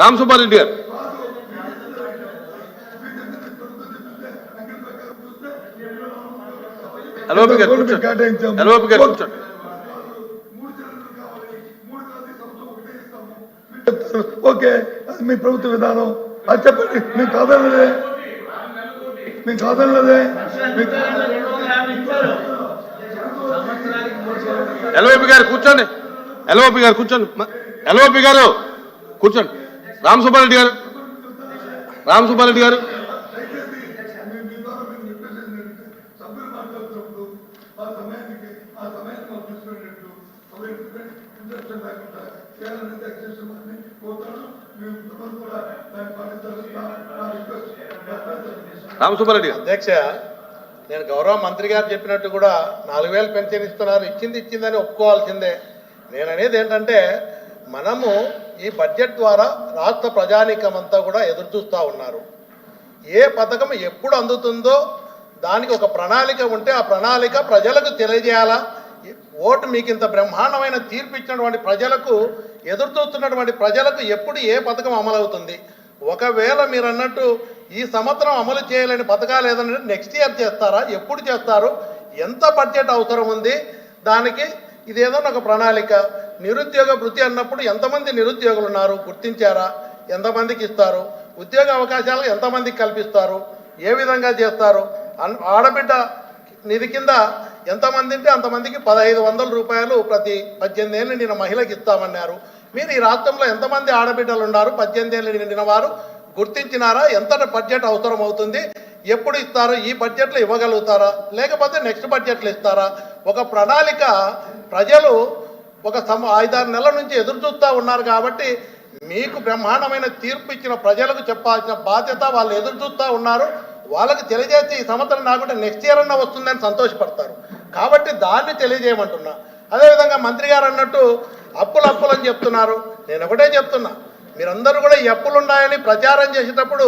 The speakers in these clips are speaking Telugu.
రామ్ సుబ్బారెడ్డి గారు. ఎల్ఓపి గారు కూర్చోండి. కేటాయించాము. ఎల్ఓపి గారు కూర్చోండి. చెప్తారు ఓకే అది మీ ప్రభుత్వ విధానం. అది చెప్పండి మేము కాదనలేదే మేము కాదనలేదే మీకు ఎల్ఓపి గారు కూర్చోండి. ఎల్ఓపి గారు కూర్చోండి. ఎల్ఓపి గారు. కూర్చోండి. రామ్ సుబ్బారెడ్డి గారు. రామ్ సుబ్బారెడ్డి గారు. రామ్ సుబ్బారెడ్డి గారు. అధ్యక్ష నేను గౌరవ మంత్రి గారు చెప్పినట్టు కూడా నాలుగు వేలు పెన్షన్ ఇస్తున్నారు. ఇచ్చింది ఇచ్చిందని ఒప్పుకోవాల్సిందే. నేను అనేది ఏంటంటే మనము ఈ బడ్జెట్ ద్వారా రాష్ట్ర ప్రజానీకం అంతా కూడా ఎదురు చూస్తూ ఉన్నారు. ఏ పథకం ఎప్పుడు అందుతుందో దానికి ఒక ప్రణాళిక ఉంటే ఆ ప్రణాళిక ప్రజలకు తెలియజేయాలా? ఓటు మీకు ఇంత బ్రహ్మాండమైన తీర్పు ఇచ్చినటువంటి ప్రజలకు ఎదురు చూస్తున్నటువంటి ప్రజలకు ఎప్పుడు ఏ పథకం అమలవుతుంది? ఒకవేళ మీరు అన్నట్టు ఈ సంవత్సరం అమలు చేయలేని పథకాలు ఏదన్నా నెక్స్ట్ ఇయర్ చేస్తారా? ఎప్పుడు చేస్తారు? ఎంత బడ్జెట్ అవసరం ఉంది? దానికి ఇదేదో ఒక ప్రణాళిక. నిరుద్యోగ వృత్తి అన్నప్పుడు ఎంతమంది నిరుద్యోగులు ఉన్నారు గుర్తించారా? ఎంతమందికి ఇస్తారు? ఉద్యోగ అవకాశాలు ఎంతమందికి కల్పిస్తారు? ఏ విధంగా చేస్తారు? అన్- ఆడబిడ్డ నిధి కింద ఎంతమంది ఉంటే అంతమందికి పదహైదు వందల రూపాయలు ప్రతి పద్దెనిమిది ఏళ్ళు నిన్న మహిళకి ఇస్తామన్నారు. మీరు ఈ రాష్ట్రంలో ఎంతమంది ఆడబిడ్డలు ఉన్నారు పద్దెనిమిది ఏళ్ళు నిండిన వారు గుర్తించినారా? ఎంత బడ్జెట్ అవసరం అవుతుంది ఎప్పుడు ఇస్తారు? ఈ బడ్జెట్లో ఇవ్వగలుగుతారా? లేకపోతే నెక్స్ట్ బడ్జెట్లో ఇస్తారా? ఒక ప్రణాళిక ప్రజలు ఒక సమ ఐదారు నెలల నుంచి ఎదురు చూస్తూ ఉన్నారు కాబట్టి మీకు బ్రహ్మాండమైన తీర్పు ఇచ్చిన ప్రజలకు చెప్పాల్సిన బాధ్యత వాళ్ళు ఎదురు చూస్తూ ఉన్నారు. వాళ్ళకి తెలియజేసి ఈ సంవత్సరం నాకుంటే నెక్స్ట్ ఇయర్ అన్నా వస్తుందని సంతోషపడతారు. కాబట్టి దాన్ని తెలియజేయమంటున్నా. అదేవిధంగా మంత్రి గారు అన్నట్టు అప్పులు అప్పులు అని చెప్తున్నారు. నేను ఒకటే చెప్తున్నా. మీరందరూ కూడా ఈ అప్పులు ఉన్నాయని ప్రచారం చేసేటప్పుడు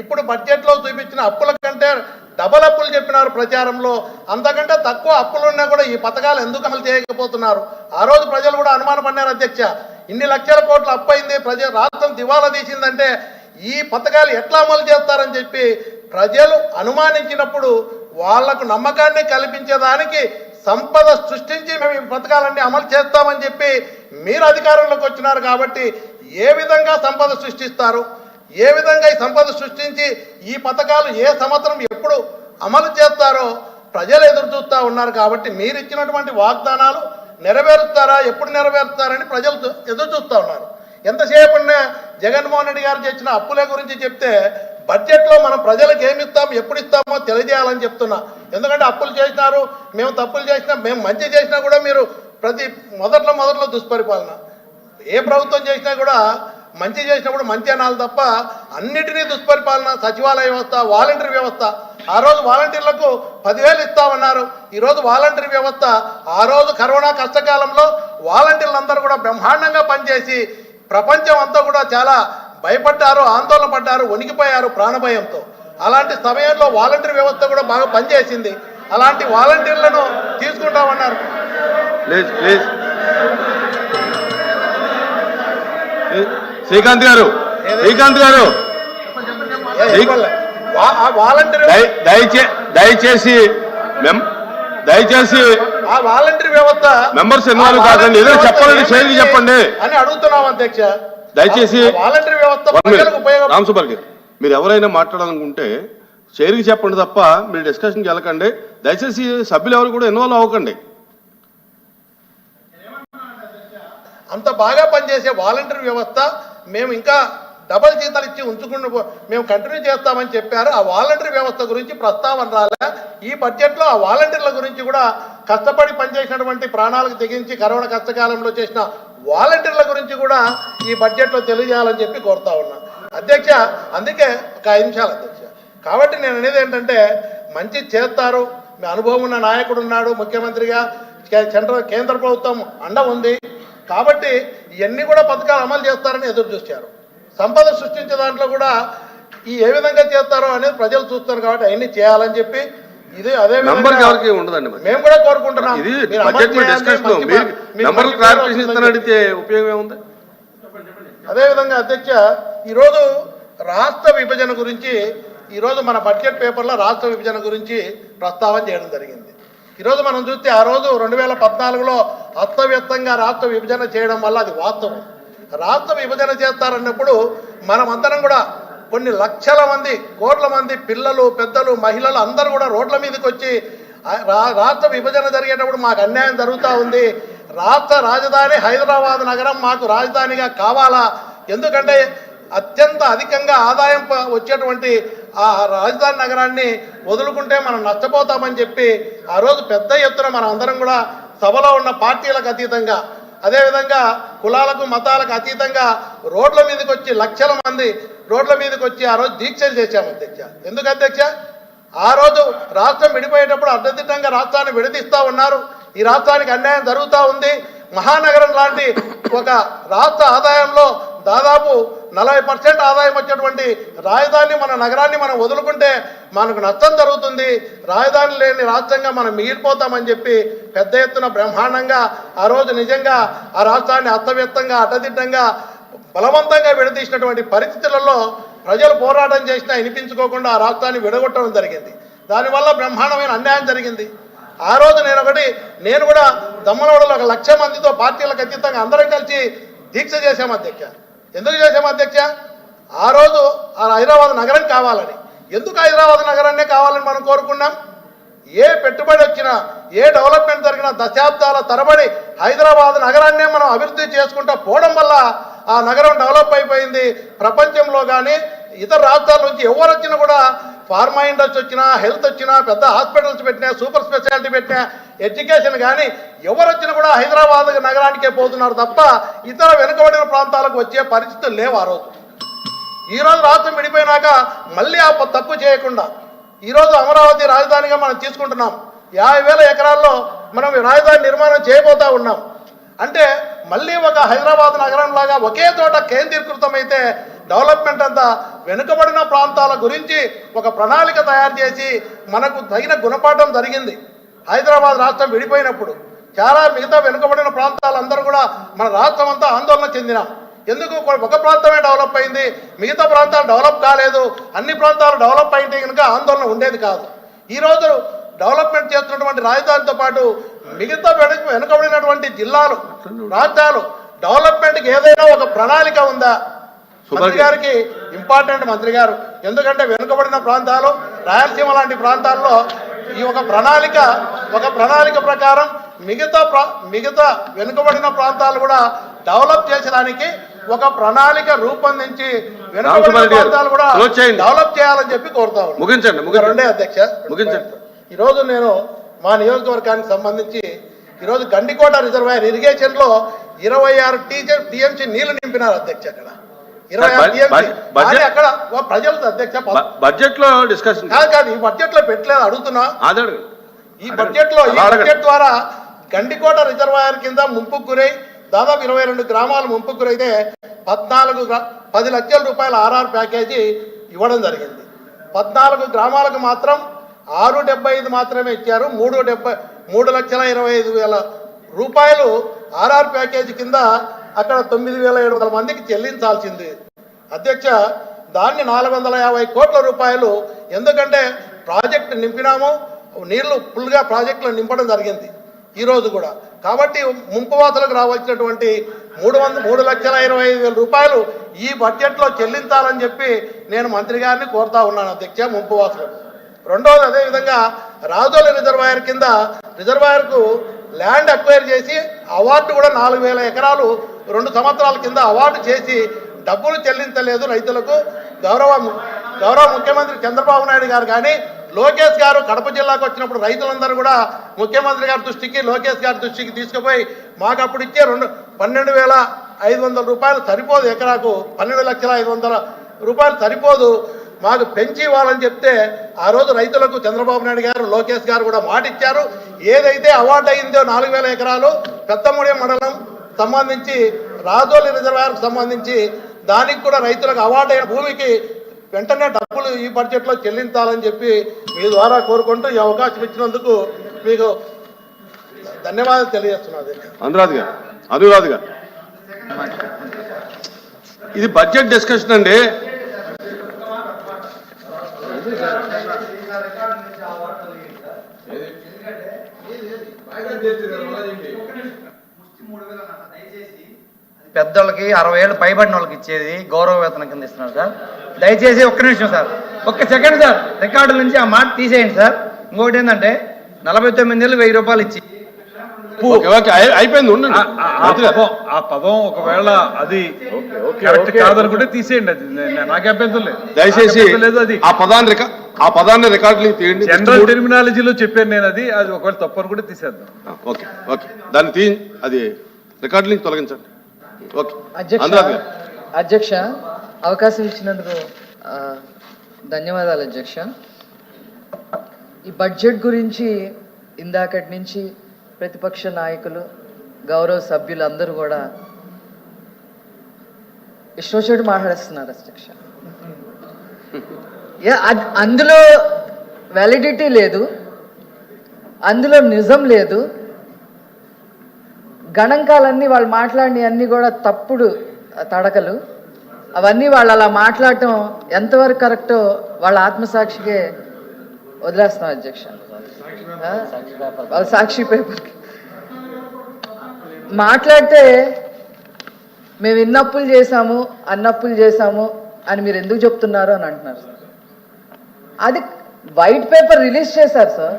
ఇప్పుడు బడ్జెట్లో చూపించిన అప్పుల కంటే డబల్ అప్పులు చెప్పినారు ప్రచారంలో. అంతకంటే తక్కువ అప్పులు ఉన్నా కూడా ఈ పథకాలు ఎందుకు అమలు చేయకపోతున్నారు? ఆ రోజు ప్రజలు కూడా అనుమానపడినారు అధ్యక్ష. ఇన్ని లక్షల కోట్లు అప్పు అయింది ప్రజ రాష్ట్రం దివాలా తీసిందంటే ఈ పథకాలు ఎట్లా అమలు చేస్తారని చెప్పి ప్రజలు అనుమానించినప్పుడు వాళ్ళకు నమ్మకాన్ని కల్పించేదానికి సంపద సృష్టించి మేము ఈ పథకాలన్నీ అమలు చేస్తామని చెప్పి మీరు అధికారంలోకి వచ్చినారు కాబట్టి ఏ విధంగా సంపద సృష్టిస్తారు? ఏ విధంగా ఈ సంపద సృష్టించి ఈ పథకాలు ఏ సంవత్సరం ఎప్పుడు అమలు చేస్తారో ప్రజలు ఎదురు చూస్తూ ఉన్నారు కాబట్టి మీరు ఇచ్చినటువంటి వాగ్దానాలు నెరవేరుస్తారా ఎప్పుడు నెరవేరుస్తారని ప్రజలు ఎదురుచూస్తూ ఎదురు చూస్తూ ఉన్నారు. ఎంతసేపు జగన్మోహన్ రెడ్డి గారు చేసిన అప్పుల గురించి చెప్తే బడ్జెట్లో మనం ప్రజలకు ఏమి ఇస్తాం ఎప్పుడు ఇస్తామో తెలియజేయాలని చెప్తున్నా. ఎందుకంటే అప్పులు చేసినారు మేము తప్పులు చేసినా మేము మంచి చేసినా కూడా మీరు ప్రతి మొదట్లో మొదట్లో దుష్పరిపాలన. ఏ ప్రభుత్వం చేసినా కూడా మంచి చేసినప్పుడు మంచి అనాలి తప్ప అన్నిటినీ దుష్పరిపాలన సచివాలయ వ్యవస్థ వాలంటీర్ వ్యవస్థ. ఆ రోజు వాలంటీర్లకు పదివేలు ఇస్తామన్నారు. ఈరోజు వాలంటీర్ వ్యవస్థ ఆ రోజు కరోనా కష్టకాలంలో వాలంటీర్లందరూ కూడా బ్రహ్మాండంగా పనిచేసి ప్రపంచం అంతా కూడా చాలా భయపడ్డారు ఆందోళన పడ్డారు వణికిపోయారు ప్రాణభయంతో. అలాంటి సమయంలో వాలంటీర్ వ్యవస్థ కూడా బాగా పనిచేసింది. అలాంటి వాలంటీర్లను తీసుకుంటామన్నారు. ప్లీజ్. ప్లీజ్. శ్రీకాంత్ గారు శ్రీకాంత్ గారు ఆ దయచే దయచేసి మెం- దయచేసి ఆ వాలంటీర్ వ్యవస్థ మెంబర్స్ ఇన్వాల్వ్ కాకండి. ఏదో వ్యవస్థ చెప్పాలంటే చేయండి, చెప్పండి. అని అడుగుతున్నాం అధ్యక్ష దయచేసి ఆ వాలంటీర్ వ్యవస్థ One ఉపయోగం గారు మీరు ఎవరైనా మాట్లాడాలనుకుంటే షేర్కి చెప్పండి తప్ప మీరు డిస్కషన్కి వెళ్ళకండి దయచేసి సభ్యులు ఎవరు కూడా ఇన్వాల్వ్ అవ్వకండి అంత బాగా పనిచేసే వాలంటీర్ వ్యవస్థ మేము ఇంకా డబల్ జీతాలు ఇచ్చి ఉంచుకున్న మేము కంటిన్యూ చేస్తామని చెప్పారు. ఆ వాలంటీర్ వ్యవస్థ గురించి ప్రస్తావన రాలే. ఈ బడ్జెట్లో ఆ వాలంటీర్ల గురించి కూడా కష్టపడి పనిచేసినటువంటి ప్రాణాలకు తెగించి కరోనా కష్టకాలంలో చేసిన వాలంటీర్ల గురించి కూడా ఈ బడ్జెట్లో తెలియజేయాలని చెప్పి కోరుతా ఉన్నా. అధ్యక్ష అందుకే ఒక ఐదు నిమిషాలు అధ్యక్ష. కాబట్టి నేను అనేది ఏంటంటే మంచి చేస్తారు. మీ అనుభవం ఉన్న నాయకుడు ఉన్నాడు ముఖ్యమంత్రిగా సెంట్రల్ కేంద్ర ప్రభుత్వం అండ ఉంది. కాబట్టి ఇవన్నీ కూడా పథకాలు అమలు చేస్తారని ఎదురు చూశారు. సంపద సృష్టించే దాంట్లో కూడా ఈ ఏ విధంగా చేస్తారో అనేది ప్రజలు చూస్తారు కాబట్టి అవన్నీ చేయాలని చెప్పి ఇది అదే నంబర్కి ఎవరికి ఉండదండి మేము కూడా కోరుకుంటున్నాం. ఇది బడ్జెట్ డిస్కషన్ క్లారిఫికేషన్ ఇస్తాను అడిగితే ఉపయోగం ఏముంది? అదేవిధంగా అధ్యక్ష ఈరోజు రాష్ట్ర విభజన గురించి ఈరోజు మన బడ్జెట్ పేపర్లో రాష్ట్ర విభజన గురించి ప్రస్తావన చేయడం జరిగింది. ఈరోజు మనం చూస్తే ఆ రోజు రెండు వేల పద్నాలుగులో అస్తవ్యస్తంగా రాష్ట్ర విభజన చేయడం వల్ల అది వాస్తవం. రాష్ట్ర విభజన చేస్తారన్నప్పుడు మనమందరం కూడా కొన్ని లక్షల మంది కోట్ల మంది పిల్లలు పెద్దలు మహిళలు అందరూ కూడా రోడ్ల మీదకి వచ్చి రాష్ట్ర విభజన జరిగేటప్పుడు మాకు అన్యాయం జరుగుతూ ఉంది. రాష్ట్ర రాజధాని హైదరాబాద్ నగరం మాకు రాజధానిగా కావాలా? ఎందుకంటే అత్యంత అధికంగా ఆదాయం ప- వచ్చేటువంటి ఆ రాజధాని నగరాన్ని వదులుకుంటే మనం నష్టపోతామని చెప్పి ఆ రోజు పెద్ద ఎత్తున మనం అందరం కూడా సభలో ఉన్న పార్టీలకు అతీతంగా అదేవిధంగా కులాలకు మతాలకు అతీతంగా రోడ్ల మీదకి వచ్చి లక్షల మంది రోడ్ల మీదకి వచ్చి ఆ రోజు దీక్షలు చేశాము అధ్యక్ష. ఎందుకు అధ్యక్ష? ఆ రోజు రాష్ట్రం విడిపోయేటప్పుడు అడ్డదిడ్డంగా రాష్ట్రాన్ని విడదీస్తూ ఉన్నారు. ఈ రాష్ట్రానికి అన్యాయం జరుగుతూ ఉంది. మహానగరం లాంటి ఒక రాష్ట్ర ఆదాయంలో దాదాపు నలభై పర్సెంట్ ఆదాయం వచ్చేటువంటి రాజధాని మన నగరాన్ని మనం వదులుకుంటే మనకు నష్టం జరుగుతుంది. రాజధాని లేని రాష్ట్రంగా మనం మిగిలిపోతామని చెప్పి పెద్ద ఎత్తున బ్రహ్మాండంగా ఆ రోజు నిజంగా ఆ రాష్ట్రాన్ని అత్తవ్యక్తంగా అటదిట్టంగా బలవంతంగా విడదీసినటువంటి పరిస్థితులలో ప్రజలు పోరాటం చేసినా వినిపించుకోకుండా ఆ రాష్ట్రాన్ని విడగొట్టడం జరిగింది. దానివల్ల బ్రహ్మాండమైన అన్యాయం జరిగింది. ఆ రోజు నేను ఒకటి నేను కూడా దమ్మనోడలో ఒక లక్ష మందితో పార్టీలకు అతీతంగా అందరం కలిసి దీక్ష చేశాము అధ్యక్ష. ఎందుకు చేశాం అధ్యక్ష? ఆ రోజు ఆ హైదరాబాద్ నగరం కావాలని. ఎందుకు హైదరాబాద్ నగరాన్నే కావాలని మనం కోరుకున్నాం? ఏ పెట్టుబడి వచ్చినా ఏ డెవలప్మెంట్ జరిగినా దశాబ్దాల తరబడి హైదరాబాద్ నగరాన్నే మనం అభివృద్ధి చేసుకుంటూ పోవడం వల్ల ఆ నగరం డెవలప్ అయిపోయింది. ప్రపంచంలో కానీ ఇతర రాష్ట్రాల నుంచి ఎవరు వచ్చినా కూడా ఫార్మా ఇండస్ట్రీ వచ్చినా హెల్త్ వచ్చినా పెద్ద హాస్పిటల్స్ పెట్టినా సూపర్ స్పెషాలిటీ పెట్టినా ఎడ్యుకేషన్ కానీ ఎవరు వచ్చినా కూడా హైదరాబాద్ నగరానికే పోతున్నారు తప్ప ఇతర వెనుకబడిన ప్రాంతాలకు వచ్చే పరిస్థితులు లేవు ఆ రోజు. ఈ రోజు రాష్ట్రం విడిపోయినాక మళ్ళీ ఆ తప్పు చేయకుండా ఈరోజు అమరావతి రాజధానిగా మనం తీసుకుంటున్నాం. యాభై వేల ఎకరాల్లో మనం రాజధాని నిర్మాణం చేయబోతా ఉన్నాం. అంటే మళ్ళీ ఒక హైదరాబాద్ నగరం లాగా ఒకే చోట కేంద్రీకృతమైతే డెవలప్మెంట్ అంతా వెనుకబడిన ప్రాంతాల గురించి ఒక ప్రణాళిక తయారు చేసి మనకు తగిన గుణపాఠం జరిగింది. హైదరాబాద్ రాష్ట్రం విడిపోయినప్పుడు చాలా మిగతా వెనుకబడిన ప్రాంతాలందరూ కూడా మన రాష్ట్రం అంతా ఆందోళన చెందినాం. ఎందుకు? ఒక ప్రాంతమే డెవలప్ అయింది మిగతా ప్రాంతాలు డెవలప్ కాలేదు అన్ని ప్రాంతాలు డెవలప్ అయితే కనుక ఆందోళన ఉండేది కాదు. ఈ డెవలప్మెంట్ చేస్తున్నటువంటి రాజధానితో పాటు మిగతా వెనుక వెనుకబడినటువంటి జిల్లాలు రాష్ట్రాలు డెవలప్మెంట్కి ఏదైనా ఒక ప్రణాళిక ఉందా? మంత్రి గారికి ఇంపార్టెంట్ మంత్రి గారు ఎందుకంటే వెనుకబడిన ప్రాంతాలు రాయలసీమ లాంటి ప్రాంతాల్లో ఈ ఒక ప్రణాళిక ఒక ప్రణాళిక ప్రకారం మిగతా మిగతా వెనుకబడిన ప్రాంతాలు కూడా డెవలప్ చేసడానికి ఒక ప్రణాళిక రూపొందించి వెనుకబడిన ప్రాంతాలు కూడా. డెవలప్ చేయాలని చెప్పి కోరుతా. ముగించండి రెండే అధ్యక్ష ముగించండి. ఈరోజు నేను మా నియోజకవర్గానికి సంబంధించి ఈరోజు గండికోట రిజర్వాయర్ ఇరిగేషన్లో ఇరవై ఆరు టీచర్ టీఎంసీ నీళ్ళు నింపినారు అధ్యక్ష అక్కడ బడ్- బడ్జెట్- అధ్యక్ష లో డిస్కషన్ కాదు కాదు ఈ బడ్జెట్లో పెట్టలేదు అడుగుతున్నా. ఈ బడ్జెట్లో ఈ. బడ్జెట్ ద్వారా గండికోట రిజర్వాయర్ కింద ముంపుకు గురై దాదాపు ఇరవై రెండు గ్రామాలు ముంపుకు గురైతే పద్నాలుగు పది లక్షల రూపాయల ఆర్ఆర్ ప్యాకేజీ ఇవ్వడం జరిగింది పద్నాలుగు గ్రామాలకు మాత్రం ఆరు డెబ్బై ఐదు మాత్రమే ఇచ్చారు మూడు డెబ్బై మూడు లక్షల ఇరవై ఐదు వేల రూపాయలు ఆర్ఆర్ ప్యాకేజీ కింద అక్కడ తొమ్మిది వేల ఏడు వందల మందికి చెల్లించాల్సింది. అధ్యక్ష దాన్ని నాలుగు వందల యాభై కోట్ల రూపాయలు ఎందుకంటే ప్రాజెక్టు నింపినాము నీళ్ళు ఫుల్గా ప్రాజెక్టులు నింపడం జరిగింది ఈరోజు కూడా. కాబట్టి ముంపువాసులకు రావాల్సినటువంటి మూడు వంద మూడు లక్షల ఇరవై ఐదు వేల రూపాయలు ఈ బడ్జెట్లో చెల్లించాలని చెప్పి నేను మంత్రి గారిని కోరుతా ఉన్నాను అధ్యక్ష ముంపువాసులకు రెండవది అదేవిధంగా రాజోలి రిజర్వాయర్ కింద రిజర్వాయర్కు ల్యాండ్ అక్వైర్ చేసి అవార్డు కూడా నాలుగు వేల ఎకరాలు రెండు సంవత్సరాల కింద అవార్డు చేసి డబ్బులు చెల్లించలేదు రైతులకు. గౌరవ గౌరవ ముఖ్యమంత్రి చంద్రబాబు నాయుడు గారు కానీ లోకేష్ గారు కడప జిల్లాకు వచ్చినప్పుడు రైతులందరూ కూడా ముఖ్యమంత్రి గారి దృష్టికి లోకేష్ గారి దృష్టికి తీసుకుపోయి మాకు అప్పుడు ఇచ్చే రెండు పన్నెండు వేల ఐదు వందల రూపాయలు సరిపోదు ఎకరాకు. పన్నెండు లక్షల ఐదు వందల రూపాయలు సరిపోదు. మాకు పెంచి ఇవ్వాలని చెప్తే ఆ రోజు రైతులకు చంద్రబాబు నాయుడు గారు లోకేష్ గారు కూడా మాట ఇచ్చారు ఏదైతే అవార్డు అయిందో నాలుగు వేల ఎకరాలు పెద్దముడి మండలం సంబంధించి రాజోలి రిజర్వాయర్కు సంబంధించి దానికి కూడా రైతులకు అవార్డు అయిన భూమికి వెంటనే డబ్బులు ఈ బడ్జెట్లో చెల్లించాలని చెప్పి మీ ద్వారా కోరుకుంటూ ఈ అవకాశం ఇచ్చినందుకు మీకు ధన్యవాదాలు తెలియజేస్తున్నది అనురాధ్ గారు అనురాధ్ గారు. ఇది బడ్జెట్ డిస్కషన్ అండి. పెద్దోళ్ళకి అరవై ఏళ్ళు పైబడిన వాళ్ళకి ఇచ్చేది గౌరవ వేతనం కింద ఇస్తున్నారు సార్. దయచేసి ఒక్క నిమిషం సార్. ఒక్క సెకండ్ సార్. రికార్డు నుంచి ఆ మాట తీసేయండి సార్. ఇంకొకటి ఏంటంటే నలభై తొమ్మిది నెలలు వెయ్యి రూపాయలు ఇచ్చి ఓకే ఓకే అయి- అయిపోయింది ఉండండి. ఆ-. పదం ఆ పదం ఒకవేళ అది కరెక్ట్ కాదనుకుంటే తీసేయండి అది. నాకు అభ్యంతరం లేదు. దయచేసి లేదు అది. ఆ పదాన్ని రికా ఆ పదాన్ని రికార్డులు తీయండి జనరల్ టెర్మినాలజీలో చెప్పాను నేను అది. అది ఒకవేళ తప్పు అనుకుంటే తీసేద్దాం. Okay okay. దాన్ని తీ అది రికార్డు నుంచి తొలగించండి. ఓకే. అధ్యక్ష అవకాశం ఇచ్చినందుకు ఆ, ధన్యవాదాలు అధ్యక్ష. ఈ బడ్జెట్ గురించి ఇందాకటి నుంచి ప్రతిపక్ష నాయకులు గౌరవ సభ్యులు అందరూ కూడా ఇష్టం మాట్లాడేస్తున్నారు అధ్యక్ష. అందులో వ్యాలిడిటీ లేదు అందులో నిజం లేదు. గణాంకాలన్నీ వాళ్ళు మాట్లాడిన అన్నీ కూడా తప్పుడు తడకలు. అవన్నీ వాళ్ళు అలా మాట్లాడటం ఎంతవరకు కరెక్టో వాళ్ళ ఆత్మసాక్షికే వదిలేస్తున్నాం అధ్యక్ష. వాళ్ళ సాక్షి పేపర్. మాట్లాడితే మేము ఇన్నప్పులు చేశాము అన్నప్పులు చేశాము అని మీరు ఎందుకు చెప్తున్నారు అని అంటున్నారు సార్. అది వైట్ పేపర్ రిలీజ్ చేశారు సార్.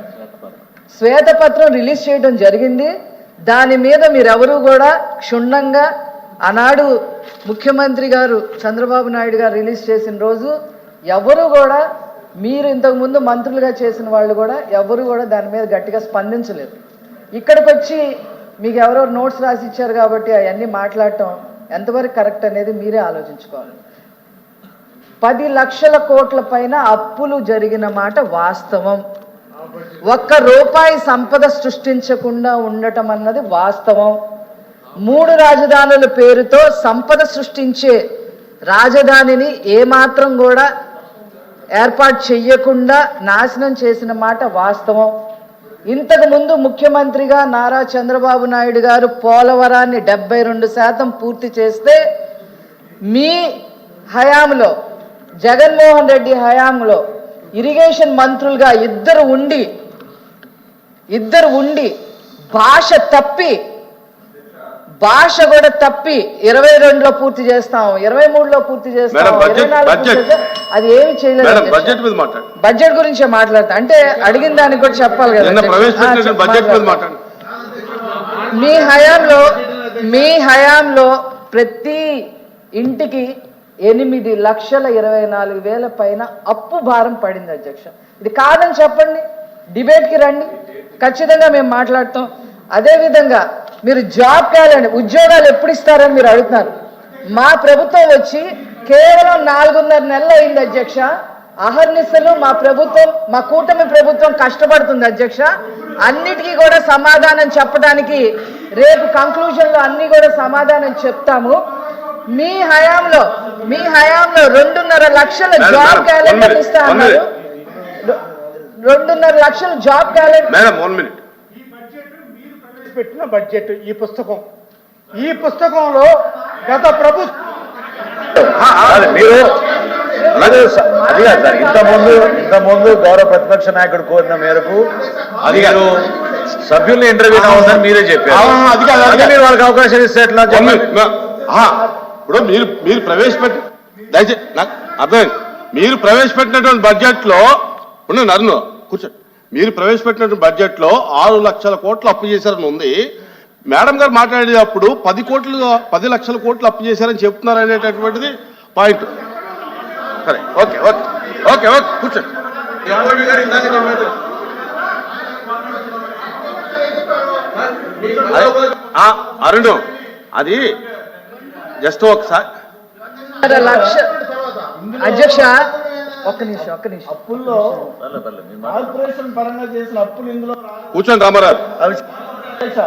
శ్వేతపత్రం రిలీజ్ చేయడం జరిగింది. దాని మీద మీరెవరూ కూడా క్షుణ్ణంగా ఆనాడు ముఖ్యమంత్రి గారు చంద్రబాబు నాయుడు గారు రిలీజ్ చేసిన రోజు ఎవరు కూడా మీరు ఇంతకుముందు మంత్రులుగా చేసిన వాళ్ళు కూడా ఎవరు కూడా దాని మీద గట్టిగా స్పందించలేదు. ఇక్కడికి వచ్చి మీకు ఎవరో నోట్స్ రాసి ఇచ్చారు కాబట్టి అవన్నీ మాట్లాడటం ఎంతవరకు కరెక్ట్ అనేది మీరే ఆలోచించుకోవాలి. పది లక్షల కోట్ల పైన అప్పులు జరిగిన మాట వాస్తవం. ఒక్క రూపాయి సంపద సృష్టించకుండా ఉండటం అన్నది వాస్తవం. మూడు రాజధానుల పేరుతో సంపద సృష్టించే రాజధానిని ఏమాత్రం కూడా ఏర్పాటు చెయ్యకుండా నాశనం చేసిన మాట వాస్తవం. ఇంతకుముందు ముఖ్యమంత్రిగా నారా చంద్రబాబు నాయుడు గారు పోలవరాన్ని డెబ్బై రెండు శాతం పూర్తి చేస్తే మీ హయాంలో జగన్మోహన్ రెడ్డి హయాంలో ఇరిగేషన్ మంత్రులుగా ఇద్దరు ఉండి ఇద్దరు ఉండి భాష తప్పి భాష కూడా తప్పి ఇరవై రెండులో పూర్తి చేస్తాం ఇరవై మూడులో పూర్తి చేస్తాం. అది ఏమి చేయలేదు. బడ్జెట్ మీద బడ్జెట్ గురించే మాట్లాడతా. అంటే అడిగిన దానికి కూడా చెప్పాలి కదా మీ హయాంలో మీ హయాంలో ప్రతి ఇంటికి ఎనిమిది లక్షల ఇరవై నాలుగు వేల పైన అప్పు భారం పడింది అధ్యక్ష. ఇది కాదని చెప్పండి. డిబేట్కి రండి. ఖచ్చితంగా మేము మాట్లాడతాం. అదేవిధంగా మీరు జాబ్ క్యాలెండర్ ఉద్యోగాలు ఎప్పుడు ఇస్తారని మీరు అడుగుతున్నారు. మా ప్రభుత్వం వచ్చి కేవలం నాలుగున్నర నెలలు అయింది అధ్యక్ష. అహర్నిశలు మా ప్రభుత్వం మా కూటమి ప్రభుత్వం కష్టపడుతుంది అధ్యక్ష. అన్నిటికీ కూడా సమాధానం చెప్పడానికి రేపు కంక్లూజన్లో అన్ని కూడా సమాధానం చెప్తాము. మీ హయాంలో మీ హయాంలో రెండున్నర లక్షల జాబ్ క్యాలెండర్ ఇస్తా అన్నారు. రెండున్నర లక్షల job calendar madam one minute పెట్టిన బడ్జెట్ ఈ పుస్తకం. ఈ పుస్తకంలో గత ప్రభుత్వం మీరు అలాగే అది కాదు సార్ ఇంత ముందు ఇంత ముందు గౌరవ ప్రతిపక్ష నాయకుడు కోరిన మేరకు అది మీరు సభ్యుల్ని ఇంటర్వ్యూ అవ్వదని మీరే చెప్పారు. ఆ, అది కాదు. మీరు వాళ్ళకి అవకాశం ఇస్తే ఎట్లా. ఇప్పుడు మీరు మీరు ప్రవేశపెట్టి దయచేసి నాకు అర్థమైంది. మీరు ప్రవేశపెట్టినటువంటి బడ్జెట్లో ఉన్న నన్ను కూర్చోండి మీరు ప్రవేశపెట్టినటువంటి బడ్జెట్లో ఆరు లక్షల కోట్లు అప్పు చేశారని ఉంది. మేడం గారు మాట్లాడేటప్పుడు పది కోట్లు పది లక్షల కోట్లు అప్పు చేశారని చెప్తున్నారు అనేటటువంటిది పాయింట్. సరే ఓకే ఓకే ఓకే ఓకే కూర్చోండి. ఆ, అరుణ్ అది జస్ట్ ఒకసారి. అధ్యక్ష ఒక్క నిమిషం ఒక్క నిమిషం. అప్పుల్లో కార్పొరేషన్ పరంగా చేసిన అప్పులు ఇందులో కూర్చోండి రామారావు అధ్యక్ష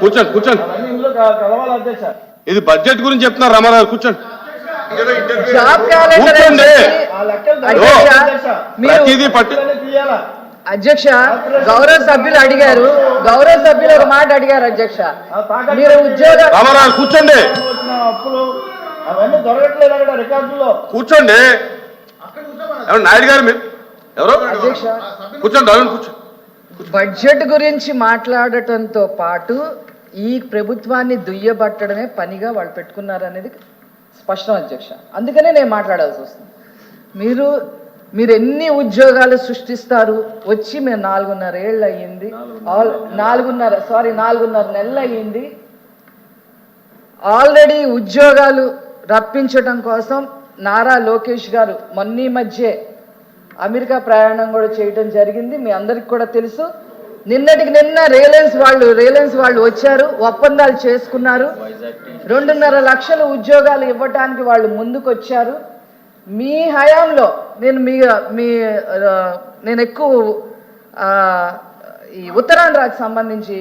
కూర్చోండి కూర్చోండి. ఇందులో కలవాలి అధ్యక్ష ఇది బడ్జెట్ గురించి చెప్తున్నారు రామారావు కూర్చోండి. అధ్యక్ష ప్రతిదీ పట్టి గౌరవ సభ్యులు అడిగారు. గౌరవ సభ్యులు ఒక మాట అడిగారు అధ్యక్ష. మీరు ఉద్యోగ రామారావు కూర్చోండి. అవన్నీ దొరకట్లేదు కూర్చోండి. ఎవరు? నాయుడు గారు మీరు? ఎవరు? కూర్చోండి బడ్జెట్ గురించి మాట్లాడటంతో పాటు ఈ ప్రభుత్వాన్ని దుయ్యబట్టడమే పనిగా వాళ్ళు పెట్టుకున్నారనేది స్పష్టం అధ్యక్ష. అందుకనే నేను మాట్లాడాల్సి వస్తుంది. మీరు మీరు ఎన్ని ఉద్యోగాలు సృష్టిస్తారు? వచ్చి మేము నాలుగున్నర ఏళ్ళు అయ్యింది. ఆల్ నాలుగున్నర సారీ నాలుగున్నర నెలలు అయ్యింది. ఆల్రెడీ ఉద్యోగాలు రప్పించడం కోసం నారా లోకేష్ గారు మొన్నీ మధ్య అమెరికా ప్రయాణం కూడా చేయటం జరిగింది. మీ అందరికి కూడా తెలుసు. నిన్నటికి నిన్న రిలయన్స్ వాళ్ళు రిలయన్స్ వాళ్ళు వచ్చారు ఒప్పందాలు చేసుకున్నారు. రెండున్నర లక్షల ఉద్యోగాలు ఇవ్వటానికి వాళ్ళు ముందుకొచ్చారు. మీ హయాంలో నేను మీ మీ నేను ఎక్కువ ఈ ఉత్తరాంధ్రకు సంబంధించి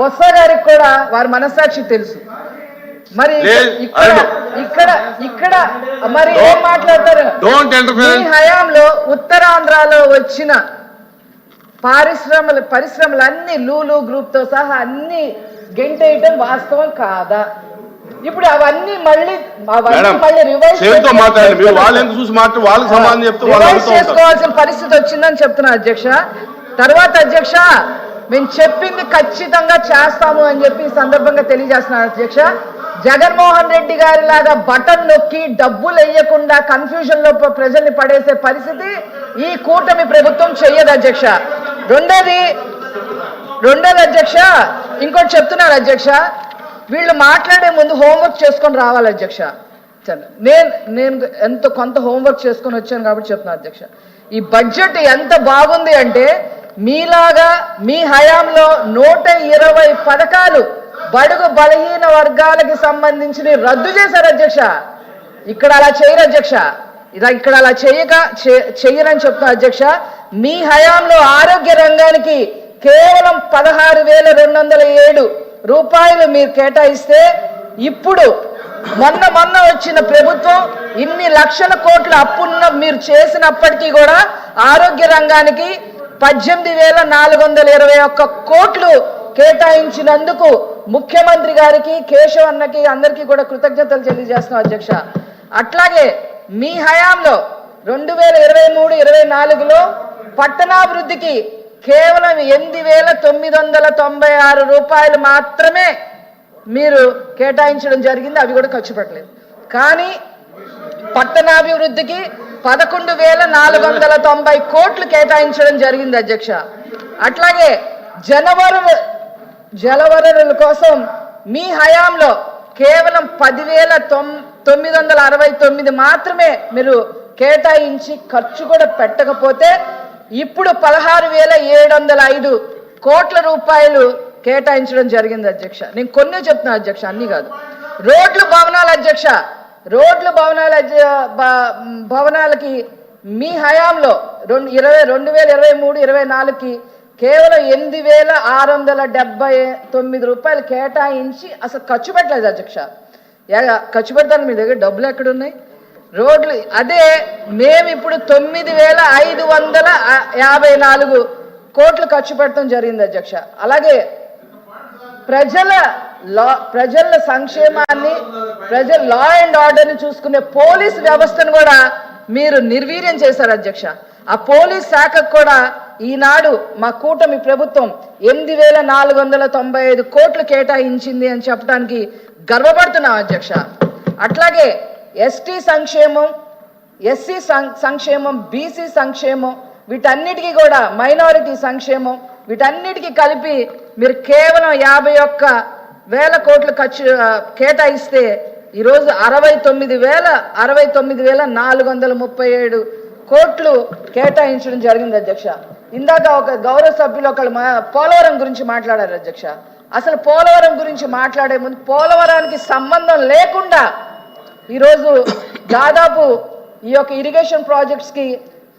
బొత్స గారికి కూడా వారి మనస్సాక్షి తెలుసు. మరి ఇక్కడ. ఇక్కడ ఇక్కడ మరి ఏం మాట్లాడతారు. హయాంలో ఉత్తరాంధ్రలో వచ్చిన పారిశ్రమలు పరిశ్రమలు అన్ని లూలు గ్రూప్తో సహా అన్ని గెంటేయటం వాస్తవం కాదా? ఇప్పుడు అవన్నీ మళ్ళీ రివైజ్ రివైజ్ చేసుకోవాల్సిన పరిస్థితి వచ్చిందని చెప్తున్నా అధ్యక్ష. తర్వాత అధ్యక్ష మేము చెప్పింది ఖచ్చితంగా చేస్తాము అని చెప్పి ఈ సందర్భంగా తెలియజేస్తున్నాను అధ్యక్ష. జగన్మోహన్ రెడ్డి గారి లాగా బటన్ నొక్కి డబ్బులు వేయకుండా కన్ఫ్యూజన్లో ప్రజల్ని పడేసే పరిస్థితి ఈ కూటమి ప్రభుత్వం చెయ్యదు అధ్యక్ష. రెండోది రెండోది అధ్యక్ష ఇంకోటి చెప్తున్నారు అధ్యక్ష. వీళ్ళు మాట్లాడే ముందు హోంవర్క్ చేసుకొని రావాలి అధ్యక్ష. నేను నేను ఎంత కొంత హోంవర్క్ చేసుకొని వచ్చాను కాబట్టి చెప్తున్నా అధ్యక్ష. ఈ బడ్జెట్ ఎంత బాగుంది అంటే మీలాగా మీ హయాంలో నూట ఇరవై పథకాలు బడుగు బలహీన వర్గాలకి సంబంధించి రద్దు చేశారు అధ్యక్ష. ఇక్కడ అలా చేయరు అధ్యక్ష. ఇలా ఇక్కడ అలా చేయక చే- చెయ్యరని చెప్తున్నా అధ్యక్ష. మీ హయాంలో ఆరోగ్య రంగానికి కేవలం పదహారు వేల రెండు వందల ఏడు రూపాయలు మీరు కేటాయిస్తే ఇప్పుడు మొన్న మొన్న వచ్చిన ప్రభుత్వం ఇన్ని లక్షల కోట్ల అప్పున్న మీరు చేసినప్పటికీ కూడా ఆరోగ్య రంగానికి పద్దెనిమిది వేల నాలుగు వందల ఇరవై ఒక్క కోట్లు కేటాయించినందుకు ముఖ్యమంత్రి గారికి కేశవ్ అన్నకి అందరికీ కూడా కృతజ్ఞతలు తెలియజేస్తున్నాం అధ్యక్ష. అట్లాగే మీ హయాంలో రెండు వేల ఇరవై మూడు ఇరవై నాలుగులో పట్టణాభివృద్ధికి కేవలం ఎనిమిది వేల తొమ్మిది వందల తొంభై ఆరు రూపాయలు మాత్రమే మీరు కేటాయించడం జరిగింది. అవి కూడా ఖర్చు పెట్టలేదు. కానీ పట్టణాభివృద్ధికి పదకొండు వేల నాలుగు వందల తొంభై కోట్లు కేటాయించడం జరిగింది అధ్యక్ష. అట్లాగే జనవరు జలవనరుల కోసం మీ హయాంలో కేవలం పదివేల తొమ్ తొమ్మిది వందల అరవై తొమ్మిది మాత్రమే మీరు కేటాయించి ఖర్చు కూడా పెట్టకపోతే ఇప్పుడు పదహారు వేల ఏడు వందల ఐదు కోట్ల రూపాయలు కేటాయించడం జరిగింది అధ్యక్ష. నేను కొన్ని చెప్తున్నా అధ్యక్ష అన్ని కాదు. రోడ్లు భవనాల అధ్యక్ష రోడ్లు భవనాల భ- భవనాలకి మీ హయాంలో రెండు ఇరవై రెండు వేల ఇరవై మూడు ఇరవై నాలుగుకి కేవలం ఎనిమిది వేల ఆరు వందల డెబ్బై తొమ్మిది రూపాయలు కేటాయించి అసలు ఖర్చు పెట్టలేదు అధ్యక్ష. ఖర్చు పెడతాను మీ దగ్గర డబ్బులు ఎక్కడున్నాయి? రోడ్లు అదే మేము ఇప్పుడు తొమ్మిది వేల ఐదు వందల యాభై నాలుగు కోట్లు ఖర్చు పెట్టడం జరిగింది అధ్యక్ష. అలాగే ప్రజల లా ప్రజల సంక్షేమాన్ని ప్రజల లా అండ్ ఆర్డర్ని చూసుకునే పోలీస్ వ్యవస్థను కూడా మీరు నిర్వీర్యం చేశారు అధ్యక్ష. ఆ పోలీస్ శాఖకు కూడా ఈనాడు మా కూటమి ప్రభుత్వం ఎనిమిది వేల నాలుగు వందల తొంభై ఐదు కోట్లు కేటాయించింది అని చెప్పడానికి గర్వపడుతున్నాం అధ్యక్ష. అట్లాగే ఎస్టీ సంక్షేమం ఎస్సీ సంక్షేమం బీసీ సంక్షేమం వీటన్నిటికీ కూడా మైనారిటీ సంక్షేమం వీటన్నిటికీ కలిపి మీరు కేవలం యాభై ఒక్క వేల కోట్లు ఖర్చు కేటాయిస్తే ఈరోజు అరవై తొమ్మిది వేల అరవై తొమ్మిది వేల నాలుగు వందల ముప్పై ఏడు కోట్లు కేటాయించడం జరిగింది అధ్యక్ష. ఇందాక ఒక గౌరవ సభ్యులు ఒకళ్ళు పోలవరం గురించి మాట్లాడారు అధ్యక్ష. అసలు పోలవరం గురించి మాట్లాడే ముందు పోలవరానికి సంబంధం లేకుండా ఈరోజు దాదాపు ఈ యొక్క ఇరిగేషన్ ప్రాజెక్ట్స్కి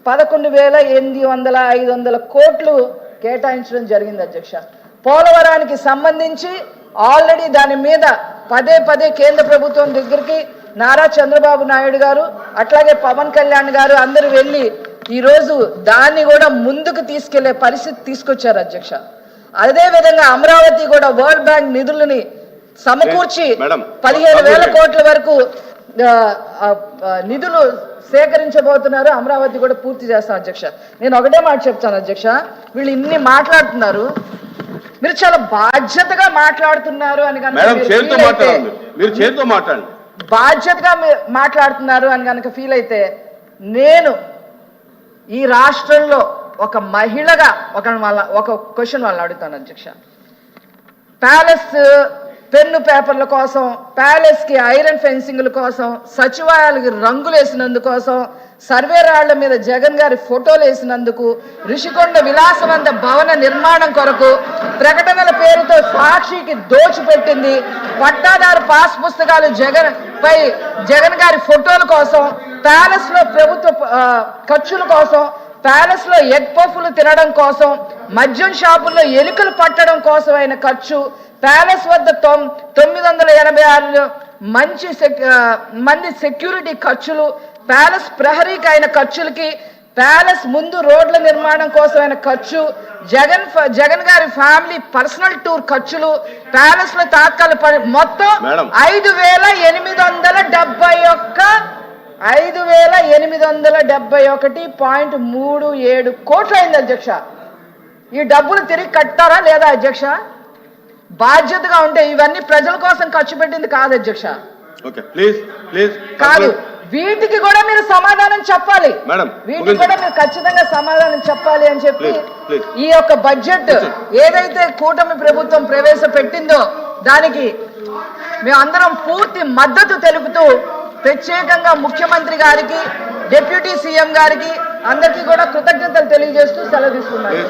పదకొండు వేల ఎనిమిది వందల ఐదు వందల కోట్లు కేటాయించడం జరిగింది అధ్యక్ష. పోలవరానికి సంబంధించి ఆల్రెడీ దాని మీద పదే పదే కేంద్ర ప్రభుత్వం దగ్గరికి నారా చంద్రబాబు నాయుడు గారు అట్లాగే పవన్ కళ్యాణ్ గారు అందరూ వెళ్ళి ఈరోజు దాన్ని కూడా ముందుకు తీసుకెళ్ళే పరిస్థితి తీసుకొచ్చారు అధ్యక్ష. అదే విధంగా అమరావతి కూడా వరల్డ్ బ్యాంక్ నిధులని సమకూర్చి పదిహేను వేల కోట్ల వరకు నిధులు సేకరించబోతున్నారు. అమరావతి కూడా పూర్తి చేస్తాం అధ్యక్ష. నేను ఒకటే మాట చెప్తాను అధ్యక్ష. వీళ్ళు ఇన్ని మాట్లాడుతున్నారు. మీరు చాలా బాధ్యతగా మాట్లాడుతున్నారు అని మాట్లాడండి. మీరు చేతితో మాట్లాడండి. బాధ్యతగా మాట్లాడుతున్నారు అని కనుక ఫీల్ అయితే నేను ఈ రాష్ట్రంలో ఒక మహిళగా ఒక వాళ్ళ ఒక క్వశ్చన్ వాళ్ళని అడుగుతాను అధ్యక్ష. ప్యాలెస్ పెన్ను పేపర్ల కోసం ప్యాలెస్కి ఐరన్ ఫెన్సింగ్ల కోసం సచివాలయాలకి రంగులు వేసినందుకోసం సర్వే రాళ్ళ మీద జగన్ గారి ఫోటోలు వేసినందుకు రిషికొండ విలాసవంత భవన నిర్మాణం కొరకు ప్రకటనల పేరుతో సాక్షికి దోచిపెట్టింది పట్టాదారు పాస్ పుస్తకాలు జగన్ పై జగన్ గారి ఫోటోల కోసం ప్యాలెస్లో ప్రభుత్వ ఖర్చుల కోసం ప్యాలెస్లో ఎగ్ పఫ్లు తినడం కోసం మద్యం షాపుల్లో ఎలుకలు పట్టడం కోసం అయిన ఖర్చు ప్యాలెస్ వద్ద తొమ్- తొమ్మిది వందల ఎనభై ఆరు మంచి మంది సెక్యూరిటీ ఖర్చులు ప్యాలెస్ ప్రహరీకి అయిన ఖర్చులకి ప్యాలెస్ ముందు రోడ్ల నిర్మాణం కోసం అయిన ఖర్చు జగన్ జగన్ గారి ఫ్యామిలీ పర్సనల్ టూర్ ఖర్చులు ప్యాలెస్లో తాత్కాలిక పని మొత్తం. ఐదు వేల ఎనిమిది వందల డెబ్బై ఒక్క ఐదు వేల ఎనిమిది వందల డెబ్బై ఒకటి పాయింట్ మూడు ఏడు కోట్లు అయింది అధ్యక్ష. ఈ డబ్బులు తిరిగి కట్టారా లేదా అధ్యక్ష? బాధ్యతగా ఉంటే ఇవన్నీ ప్రజల కోసం ఖర్చు పెట్టింది కాదు అధ్యక్ష. కాదు. వీటికి కూడా మీరు సమాధానం చెప్పాలి మేడం, వీటికి. కూడా మీరు ఖచ్చితంగా సమాధానం చెప్పాలి అని చెప్పి. ఈ యొక్క బడ్జెట్ ఏదైతే కూటమి ప్రభుత్వం ప్రవేశపెట్టిందో దానికి మేమందరం పూర్తి మద్దతు తెలుపుతూ ప్రత్యేకంగా ముఖ్యమంత్రి గారికి డిప్యూటీ సీఎం గారికి అందరికీ కూడా కృతజ్ఞతలు తెలియజేస్తూ సెలవు తీసుకున్నాను